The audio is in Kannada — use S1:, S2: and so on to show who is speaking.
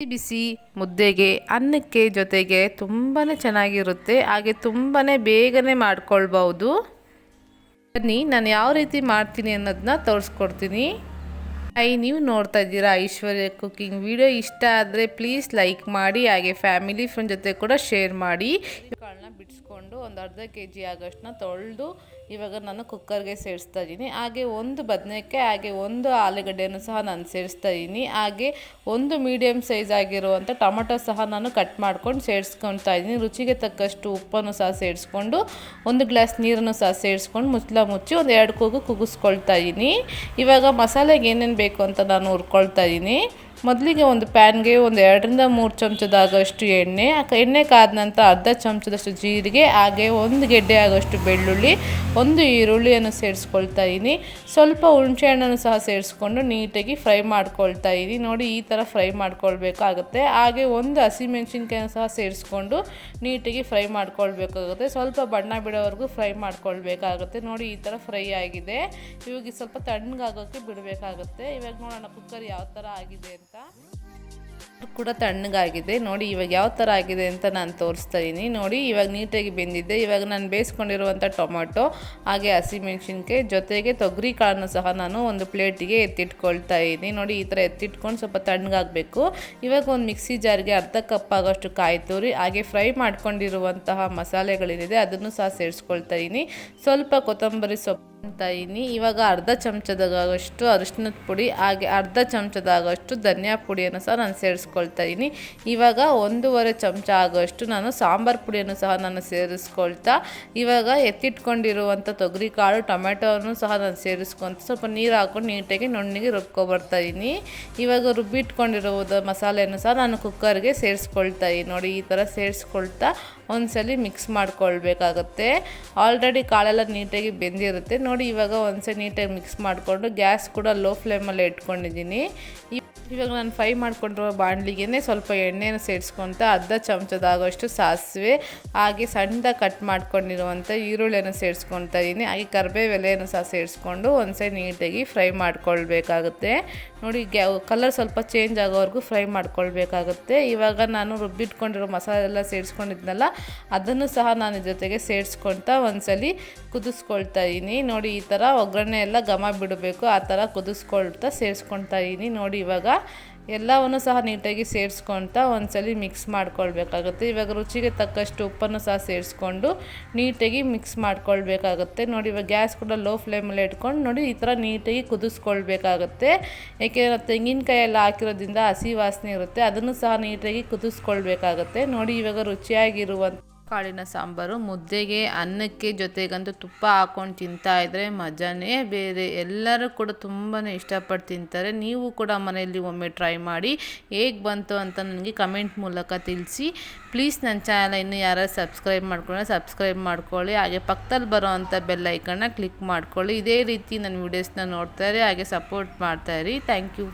S1: ಬಿಸಿ ಬಿಸಿ ಮುದ್ದೆಗೆ, ಅನ್ನಕ್ಕೆ ಜೊತೆಗೆ ತುಂಬಾ ಚೆನ್ನಾಗಿರುತ್ತೆ. ಹಾಗೆ ತುಂಬಾ ಬೇಗನೆ ಮಾಡ್ಕೊಳ್ಬೋದು ಬನ್ನಿ, ನಾನು ಯಾವ ರೀತಿ ಮಾಡ್ತೀನಿ ಅನ್ನೋದನ್ನ ತೋರಿಸ್ಕೊಡ್ತೀನಿ. ಐ, ನೀವು ನೋಡ್ತಾ ಇದ್ದೀರಾ ಐಶ್ವರ್ಯ ಕುಕ್ಕಿಂಗ್ ವಿಡಿಯೋ? ಇಷ್ಟ ಆದರೆ ಪ್ಲೀಸ್ ಲೈಕ್ ಮಾಡಿ, ಹಾಗೆ ಫ್ಯಾಮಿಲಿ ಫ್ರೆಂಡ್ ಜೊತೆ ಕೂಡ ಶೇರ್ ಮಾಡಿ. ಕಾಳನ್ನ ಬಿಡಿಸ್ಕೊಂಡು ಒಂದು ಅರ್ಧ ಕೆ ಜಿ ಆಗೋಷ್ಟನ್ನ ತೊಳೆದು ಇವಾಗ ನಾನು ಕುಕ್ಕರ್ಗೆ ಸೇರಿಸ್ತಾ ಇದ್ದೀನಿ. ಹಾಗೆ ಒಂದು ಬದನೆಕಾಯಿ, ಹಾಗೆ ಒಂದು ಆಲೂಗಡ್ಡೆಯನ್ನು ಸಹ ನಾನು ಸೇರಿಸ್ತಾ ಇದ್ದೀನಿ. ಹಾಗೆ ಒಂದು ಮೀಡಿಯಮ್ ಸೈಜ್ ಆಗಿರುವಂಥ ಟೊಮೊಟೊ ಸಹ ನಾನು ಕಟ್ ಮಾಡ್ಕೊಂಡು ಸೇರಿಸ್ಕೊತಾ ಇದ್ದೀನಿ. ರುಚಿಗೆ ತಕ್ಕಷ್ಟು ಉಪ್ಪನ್ನು ಸಹ ಸೇರಿಸ್ಕೊಂಡು, ಒಂದು ಗ್ಲಾಸ್ ನೀರನ್ನು ಸಹ ಸೇರಿಸ್ಕೊಂಡು ಮುಚ್ಚಲ ಮುಚ್ಚಿ ಒಂದು ಎರಡು ಕೂಗು ಕುಗಿಸ್ಕೊಳ್ತಾ ಇದ್ದೀನಿ. ಇವಾಗ ಮಸಾಲೆಗೆ ಏನೇನು ಅಂತ ನಾನು ಹುರ್ಕೊಳ್ತಾ ಇದ್ದೀನಿ. ಮೊದಲಿಗೆ ಒಂದು ಪ್ಯಾನ್ಗೆ ಒಂದು ಎರಡರಿಂದ ಮೂರು ಚಮಚದಾಗಷ್ಟು ಎಣ್ಣೆ ಎಣ್ಣೆ ಕಾದ ನಂತರ ಅರ್ಧ ಚಮಚದಷ್ಟು ಜೀರಿಗೆ, ಹಾಗೆ ಒಂದು ಗೆಡ್ಡೆ ಆಗೋಷ್ಟು ಬೆಳ್ಳುಳ್ಳಿ, ಒಂದು ಈರುಳ್ಳಿಯನ್ನು ಸೇರಿಸ್ಕೊಳ್ತಾ ಇದ್ದೀನಿ ಸ್ವಲ್ಪ ಹುಣಸೆ ಹಣ್ಣನ್ನು ಸಹ ಸೇರಿಸ್ಕೊಂಡು ನೀಟಾಗಿ ಫ್ರೈ ಮಾಡ್ಕೊಳ್ತಾ ಇದ್ದೀನಿ ನೋಡಿ, ಈ ಥರ ಫ್ರೈ ಮಾಡ್ಕೊಳ್ಬೇಕಾಗುತ್ತೆ. ಹಾಗೆ ಒಂದು ಹಸಿಮೆಣ್ಸಿನ್ಕಾಯನ್ನು ಸಹ ಸೇರಿಸ್ಕೊಂಡು ನೀಟಾಗಿ ಫ್ರೈ ಮಾಡ್ಕೊಳ್ಬೇಕಾಗುತ್ತೆ. ಸ್ವಲ್ಪ ಬಣ್ಣ ಬಿಡೋವರೆಗೂ ಫ್ರೈ ಮಾಡ್ಕೊಳ್ಬೇಕಾಗುತ್ತೆ. ನೋಡಿ, ಈ ಥರ ಫ್ರೈ ಆಗಿದೆ. ಇವಾಗ ಸ್ವಲ್ಪ ತಣ್ಣಗಾಗೋಕ್ಕೆ ಬಿಡಬೇಕಾಗುತ್ತೆ. ಇವಾಗ ನೋಡೋಣ, ಕುಕ್ಕರ್ ಯಾವ ಥರ ಆಗಿದೆ ಅಂತ. ಕೂಡ ತಣ್ಣಗಾಗಿದೆ. ನೋಡಿ ಇವಾಗ ಯಾವ ಥರ ಆಗಿದೆ ಅಂತ ನಾನು ತೋರಿಸ್ತಾ ಇದ್ದೀನಿ ನೋಡಿ ಇವಾಗ ನೀಟಾಗಿ ಬೆಂದಿದ್ದೆ ಇವಾಗ ನಾನು ಬೇಯಿಸ್ಕೊಂಡಿರುವಂಥ ಟೊಮೊಟೊ, ಹಾಗೆ ಹಸಿಮೆಣ್ಸಿನ್ಕಾಯಿ ಜೊತೆಗೆ ತೊಗರಿ ಕಾಳನ್ನು ಸಹ ನಾನು ಒಂದು ಪ್ಲೇಟಿಗೆ ಎತ್ತಿಟ್ಕೊಳ್ತಾ ಇದ್ದೀನಿ ನೋಡಿ ಈ ಥರ ಎತ್ತಿಟ್ಕೊಂಡು ಸ್ವಲ್ಪ ತಣ್ಣಗಾಗಬೇಕು. ಇವಾಗ ಒಂದು ಮಿಕ್ಸಿ ಜಾರ್ಗೆ ಅರ್ಧ ಕಪ್ ಆಗೋಷ್ಟು ಕಾಯಿ ತುರಿ, ಹಾಗೆ ಫ್ರೈ ಮಾಡ್ಕೊಂಡಿರುವಂತಹ ಮಸಾಲೆಗಳೇನಿದೆ ಅದನ್ನು ಸಹ ಸೇರಿಸ್ಕೊಳ್ತಾ ಇದ್ದೀನಿ ಸ್ವಲ್ಪ ಕೊತ್ತಂಬರಿ ಸೊಪ್ಪು ಇದ್ದೀನಿ ಇವಾಗ ಅರ್ಧ ಚಮಚದಾಗಷ್ಟು ಅರಿಶಿನದ ಪುಡಿ, ಹಾಗೆ ಅರ್ಧ ಚಮಚದಾಗಷ್ಟು ಧನಿಯಾ ಪುಡಿಯನ್ನು ಸಹ ನಾನು ಸೇರಿಸ್ಕೊಳ್ತಾ ಇದ್ದೀನಿ ಇವಾಗ ಒಂದೂವರೆ ಚಮಚ ಆಗೋಷ್ಟು ನಾನು ಸಾಂಬಾರು ಪುಡಿಯನ್ನು ಸಹ ನಾನು ಸೇರಿಸ್ಕೊಳ್ತಾ, ಇವಾಗ ಎತ್ತಿಟ್ಕೊಂಡಿರುವಂಥ ತೊಗರಿ ಕಾಳು ಟೊಮೆಟೊವನ್ನು ಸಹ ನಾನು ಸೇರಿಸ್ಕೊಂತ ಸ್ವಲ್ಪ ನೀರು ಹಾಕೊಂಡು ನೀಟಾಗಿ ನೊಣ್ಣಿಗೆ ರುಬ್ಕೊಬರ್ತಾ ಇದ್ದೀನಿ ಇವಾಗ ರುಬ್ಬಿಟ್ಕೊಂಡಿರುವುದು ಮಸಾಲೆಯನ್ನು ಸಹ ನಾನು ಕುಕ್ಕರ್ಗೆ ಸೇರಿಸ್ಕೊಳ್ತಾ ಇದ್ದೀನಿ ನೋಡಿ, ಈ ಥರ ಸೇರಿಸ್ಕೊಳ್ತಾ ಒಂದ್ಸಲಿ ಮಿಕ್ಸ್ ಮಾಡ್ಕೊಳ್ಬೇಕಾಗತ್ತೆ. ಆಲ್ರೆಡಿ ಕಾಳೆಲ್ಲ ನೀಟಾಗಿ ಬೆಂದಿರುತ್ತೆ. ನೋಡಿ ಇವಾಗ ಒಂದ್ಸೆ ನೀಟಾಗಿ ಮಿಕ್ಸ್ ಮಾಡಿಕೊಂಡು ಗ್ಯಾಸ್ ಕೂಡ ಲೋ ಫ್ಲೇಮಲ್ಲಿ ಇಟ್ಕೊಂಡಿದ್ದೀನಿ. ಇವಾಗ ನಾನು ಫ್ರೈ ಮಾಡ್ಕೊಂಡಿರೋ ಬಾಣಲಿಗೆ ಸ್ವಲ್ಪ ಎಣ್ಣೆನ ಸೇರಿಸ್ಕೊತ ಅರ್ಧ ಚಮಚದಾಗೋಷ್ಟು ಸಾಸಿವೆ, ಹಾಗೆ ಸಣ್ಣದ ಕಟ್ ಮಾಡ್ಕೊಂಡಿರುವಂಥ ಈರುಳ್ಳಿಯನ್ನು ಸೇರಿಸ್ಕೊತಾ ಇದ್ದೀನಿ ಹಾಗೆ ಕರಿಬೇವೆಲೆಯನ್ನು ಸಹ ಸೇರಿಸ್ಕೊಂಡು ಒಂದ್ಸಲ ನೀಟಾಗಿ ಫ್ರೈ ಮಾಡ್ಕೊಳ್ಬೇಕಾಗುತ್ತೆ. ನೋಡಿ ಕಲರ್ ಸ್ವಲ್ಪ ಚೇಂಜ್ ಆಗೋವರೆಗೂ ಫ್ರೈ ಮಾಡ್ಕೊಳ್ಬೇಕಾಗುತ್ತೆ. ಇವಾಗ ನಾನು ರುಬ್ಬಿಟ್ಕೊಂಡಿರೋ ಮಸಾಲೆ ಎಲ್ಲ ಸೇರಿಸ್ಕೊಂಡಿದ್ನಲ್ಲ, ಅದನ್ನು ಸಹ ನಾನು ಜೊತೆಗೆ ಸೇರಿಸ್ಕೊಳ್ತಾ ಒಂದ್ಸಲಿ ಕುದಿಸ್ಕೊಳ್ತಾ ಇದ್ದೀನಿ ನೋಡಿ, ಈ ಥರ ಒಗ್ಗರಣೆ ಎಲ್ಲ ಘಮ ಬಿಡಬೇಕು, ಆ ಥರ ಕುದಿಸ್ಕೊಳ್ತಾ ಸೇರಿಸ್ಕೊಳ್ತಾ ಇದ್ದೀನಿ ನೋಡಿ, ಇವಾಗ ಎಲ್ಲವನ್ನು ಸಹ ನೀಟಾಗಿ ಸೇರಿಸ್ಕೊಳ್ತಾ ಒಂದ್ಸಲಿ ಮಿಕ್ಸ್ ಮಾಡ್ಕೊಳ್ಬೇಕಾಗುತ್ತೆ. ಇವಾಗ ರುಚಿಗೆ ತಕ್ಕಷ್ಟು ಉಪ್ಪನ್ನು ಸಹ ಸೇರಿಸ್ಕೊಂಡು ನೀಟಾಗಿ ಮಿಕ್ಸ್ ಮಾಡ್ಕೊಳ್ಬೇಕಾಗುತ್ತೆ. ನೋಡಿ, ಇವಾಗ ಗ್ಯಾಸ್ ಕೂಡ ಲೋ ಫ್ಲೇಮಲ್ಲಿ ಇಟ್ಕೊಂಡು ನೋಡಿ, ಈ ಥರ ನೀಟಾಗಿ ಕುದಿಸ್ಕೊಳ್ಬೇಕಾಗುತ್ತೆ. ಏಕೆಂದರೆ ತೆಂಗಿನಕಾಯಿ ಎಲ್ಲ ಹಾಕಿರೋದ್ರಿಂದ ಹಸಿ ವಾಸನೆ ಇರುತ್ತೆ. ಅದನ್ನು ಸಹ ನೀಟಾಗಿ ಕುದಿಸ್ಕೊಳ್ಬೇಕಾಗುತ್ತೆ. ನೋಡಿ, ಇವಾಗ ರುಚಿಯಾಗಿರುವಂಥ ಕಾಳಿನ ಸಾಂಬಾರು, ಮುದ್ದೆಗೆ ಅನ್ನಕ್ಕೆ ಜೊತೆಗಂತೂ ತುಪ್ಪ ಹಾಕ್ಕೊಂಡು ತಿಂತಾ ಇದ್ದರೆ ಮಜಾನೇ ಬೇರೆ. ಎಲ್ಲರೂ ಕೂಡ ತುಂಬಾ ಇಷ್ಟಪಟ್ಟು ತಿಂತಾರೆ. ನೀವು ಕೂಡ ಮನೆಯಲ್ಲಿ ಒಮ್ಮೆ ಟ್ರೈ ಮಾಡಿ ಹೇಗೆ ಬಂತು ಅಂತ ನನಗೆ ಕಮೆಂಟ್ ಮೂಲಕ ತಿಳಿಸಿ. ಪ್ಲೀಸ್ ನನ್ನ ಚಾನಲ್ ಇನ್ನು ಯಾರು ಸಬ್ಸ್ಕ್ರೈಬ್ ಮಾಡ್ಕೊಂಡ್ರೆ ಸಬ್ಸ್ಕ್ರೈಬ್ ಮಾಡ್ಕೊಳ್ಳಿ. ಹಾಗೆ ಪಕ್ಕದಲ್ಲಿ ಬರೋ ಅಂಥ ಬೆಲ್ ಐಕನ್ನ ಕ್ಲಿಕ್ ಮಾಡ್ಕೊಳ್ಳಿ. ಇದೇ ರೀತಿ ನನ್ನ ವೀಡಿಯೋಸ್ನ ನೋಡ್ತಾರೆ ಹಾಗೆ ಸಪೋರ್ಟ್ ಮಾಡ್ತಾಯಿರಿ ಥ್ಯಾಂಕ್ ಯು